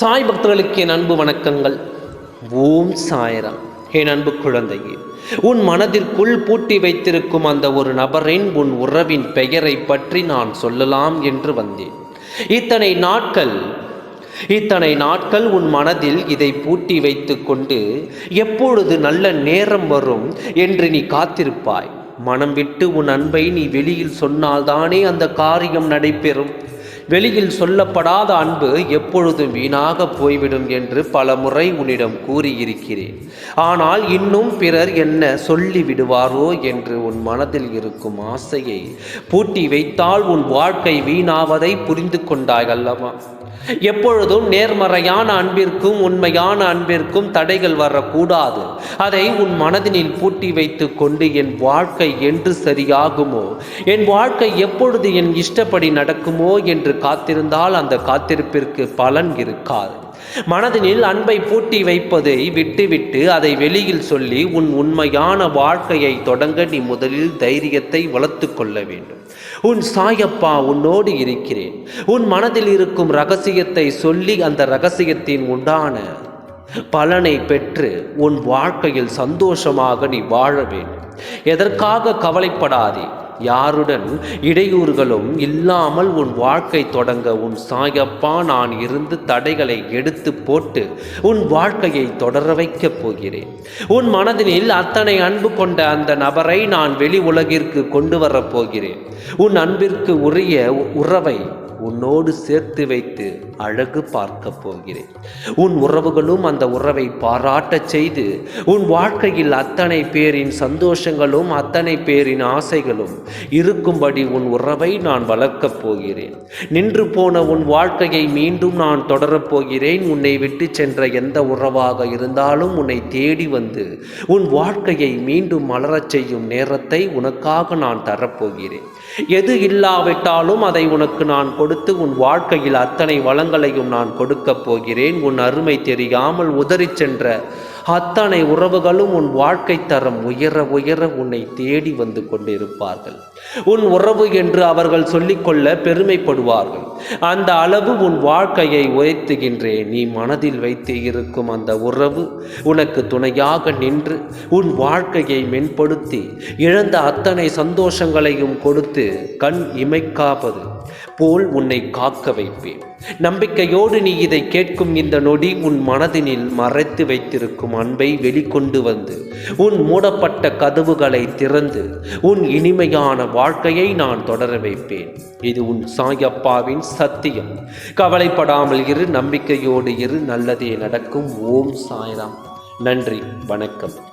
சாய் பக்தர்களுக்கு என் அன்பு வணக்கங்கள். ஓம் சாயராம். என் அன்பு குழந்தையே உன் மனதிற்குள் பூட்டி வைத்திருக்கும் அந்த ஒரு நபரின் உன் உறவின் பெயரை பற்றி நான் சொல்லலாம் என்று வந்தேன். இத்தனை நாட்கள் இத்தனை நாட்கள் உன் மனதில் இதை பூட்டி வைத்துக்கொண்டு எப்பொழுது நல்ல நேரம் வரும் என்று நீ காத்திருப்பாய்? மனம் விட்டு உன் அன்பை நீ வெளியில் சொன்னால்தானே அந்த காரியம் நடைபெறும். வெளியில் சொல்லப்படாத அன்பு எப்பொழுதும் வீணாக போய்விடும் என்று பல முறை உன்னிடம் கூறியிருக்கிறேன். ஆனால் இன்னும் பிறர் என்ன சொல்லி விடுவாரோ என்று உன் மனதில் இருக்கும் ஆசையை பூட்டி வைத்தால் உன் வாழ்க்கை வீணாவதை புரிந்து கொண்டாய் அல்லவா? எப்பொழுதும் நேர்மறையான அன்பிற்கும் உண்மையான அன்பிற்கும் தடைகள் வரக்கூடாது. அதை உன் மனதினில் பூட்டி வைத்து கொண்டு என் வாழ்க்கை என்று சரியாகுமோ? என் வாழ்க்கை எப்பொழுது என் இஷ்டப்படி நடக்குமோ என்று காத்திருந்தால் அந்த காத்திருப்பிற்கு பலன் இருக்காது. மனதினில் அன்பை பூட்டி வைப்பதை விட்டுவிட்டு அதை வெளியில் சொல்லி உன் உண்மையான வாழ்க்கையை தொடங்க நீ முதலில் தைரியத்தை வளர்த்து கொள்ள வேண்டும். உன் சாயப்பா உன்னோடு இருக்கிறேன். உன் மனதில் இருக்கும் ரகசியத்தை சொல்லி அந்த ரகசியத்தின் உண்டான பலனை பெற்று உன் வாழ்க்கையில் சந்தோஷமாக நீ வாழ வேண்டும். எதற்காக கவலைப்படாதே. யாருடன் இடையூறுகளும் இல்லாமல் உன் வாழ்க்கை தொடங்க உன் சாயப்பா நான் இருந்து தடைகளை எடுத்து போட்டு உன் வாழ்க்கையை தொடர வைக்கப் போகிறேன். உன் மனதினில் அத்தனை அன்பு கொண்ட அந்த நபரை நான் வெளி உலகிற்கு கொண்டு வரப் போகிறேன். உன் அன்பிற்கு உரிய உறவை உன்னோடு சேர்த்து வைத்து அழகு பார்க்க போகிறேன். உன் உறவுகளும் அந்த உறவை பாராட்டச் செய்து உன் வாழ்க்கையில் அத்தனை பேரின் சந்தோஷங்களும் அத்தனை பேரின் ஆசைகளும் இருக்கும்படி உன் உறவை நான் வளர்க்கப் போகிறேன். நின்று போன உன் வாழ்க்கையை மீண்டும் நான் தொடரப் போகிறேன். உன்னை விட்டு சென்ற எந்த உறவாக இருந்தாலும் உன்னை தேடி வந்து உன் வாழ்க்கையை மீண்டும் மலரச் செய்யும் நேரத்தை உனக்காக நான் தரப்போகிறேன் எது இல்லாவிட்டாலும் அதை உனக்கு நான் கொடுத்து உன் வாழ்க்கையில் அத்தனை வளங்களையும் நான் கொடுக்கப் போகிறேன். உன் அருமை தெரியாமல் உதறிச் சென்ற அத்தனை உறவுகளும் உன் வாழ்க்கை தரம் உயர உயர உன்னை தேடி வந்து கொண்டிருப்பார்கள். உன் உறவு என்று அவர்கள் சொல்லிக்கொள்ள பெருமைப்படுவார்கள். அந்த அளவு உன் வாழ்க்கையை உயர்த்துகின்றேன் நீ மனதில் வைத்து இருக்கும் அந்த உறவு உனக்கு துணையாக நின்று உன் வாழ்க்கையை மென்படுத்தி இழந்த அத்தனை சந்தோஷங்களையும் கொடுத்து கண் இமைக்காவது போல் உன்னை காக்க வைப்பேன். நம்பிக்கையோடு நீ இதை கேட்கும் இந்த நொடி உன் மனதினில் மறைத்து வைத்திருக்கும் அன்பை வெளிக்கொண்டு வந்து உன் மூடப்பட்ட கதவுகளை திறந்து உன் இனிமையான வாழ்க்கையை நான் தொடர வைப்பேன். இது உன் சாயப்பாவின் சத்தியம். கவலைப்படாமல் இரு நம்பிக்கையோடு இரு நல்லதே நடக்கும். ஓம் சாய்ராம். நன்றி வணக்கம்.